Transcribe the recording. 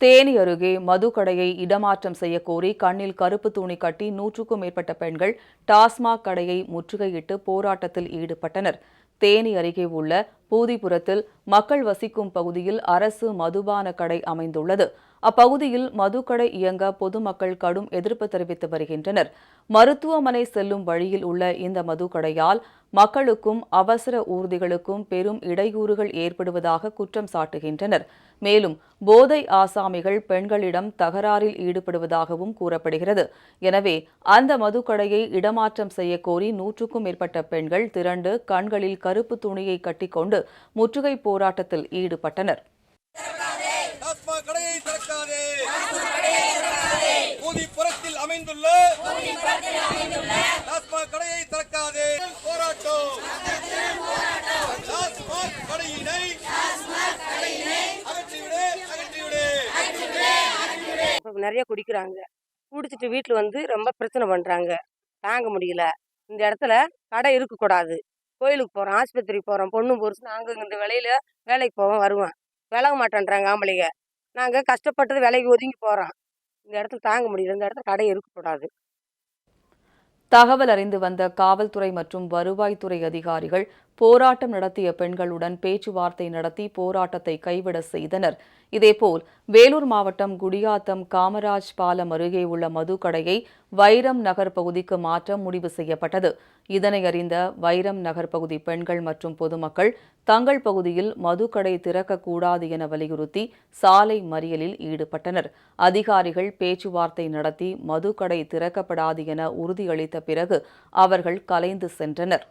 தேனி அருகே மதுக்கடையை இடமாற்றம் செய்யக்கோரி கோரி கண்ணில் கருப்பு துணி கட்டி நூற்றுக்கும் மேற்பட்ட பெண்கள் டாஸ்மாக் கடையை முற்றுகையிட்டு போராட்டத்தில் ஈடுபட்டனர். தேனி அருகே உள்ள பூதிபுரத்தில் மக்கள் வசிக்கும் பகுதியில் அரசு மதுபான கடை அமைந்துள்ளது. அப்பகுதியில் மதுக்கடை இயங்க பொதுமக்கள் கடும் எதிர்ப்பு தெரிவித்து வருகின்றனர். மருத்துவமனை செல்லும் வழியில் உள்ள இந்த மதுக்கடையால் மக்களுக்கும் அவசர ஊர்திகளுக்கும் பெரும் இடையூறுகள் ஏற்படுவதாக குற்றம் சாட்டுகின்றனர். மேலும் போதை ஆசாமிகள் பெண்களிடம் தகராறில் ஈடுபடுவதாகவும் கூறப்படுகிறது. எனவே அந்த மதுக்கடையை இடமாற்றம் செய்ய கோரி நூற்றுக்கும் மேற்பட்ட பெண்கள் திரண்டு கண்களில் கருப்பு துணியை கட்டிக்கொண்டு முற்றுகை போராட்டத்தில் ஈடுபட்டனர். அமைந்துள்ள கடையை திறக்காதே. போராட்டம் கடையினை அகற்றிவிடு அகற்றிவிடு நிறைய குடிக்கிறாங்க. குடிச்சிட்டு வீட்டில் வந்து ரொம்ப பிரச்சனை பண்ணுறாங்க தாங்க முடியல. இந்த இடத்துல கடை இருக்கக்கூடாது. கோயிலுக்கு போகிறோம் ஆஸ்பத்திரிக்கு போகிறோம் பொண்ணு பொருசு நாங்கள் இந்த வேலையில் வேலைக்கு போவோம் வருவேன் விலக மாட்டேன்றாங்க ஆம்பளைங்க. நாங்கள் கஷ்டப்பட்டது வேலைக்கு ஒதுங்கி போகிறோம் இந்த இடத்துல தாங்க முடியல. இந்த இடத்துல கடை இருக்கக்கூடாது. தகவல் அறிந்து வந்த காவல்துறை மற்றும் வருவாய்த்துறை அதிகாரிகள் போராட்டம் நடத்திய பெண்களுடன் பேச்சுவார்த்தை நடத்தி போராட்டத்தை கைவிட செய்தனர். இதேபோல் வேலூர் மாவட்டம் குடியாத்தம் காமராஜ் பாலம் அருகே உள்ள மதுக்கடையை வைரம் நகர் பகுதிக்கு மாற்ற முடிவு செய்யப்பட்டது. இதனை அறிந்த வைரம் நகர் பகுதி பெண்கள் மற்றும் பொதுமக்கள் தங்கள் பகுதியில் மதுக்கடை திறக்கக்கூடாது என வலியுறுத்தி சாலை மறியலில் ஈடுபட்டனர். அதிகாரிகள் பேச்சுவார்த்தை நடத்தி மதுக்கடை திறக்கப்படாது என உறுதியளித்த பிறகு அவர்கள் கலைந்து சென்றனர்.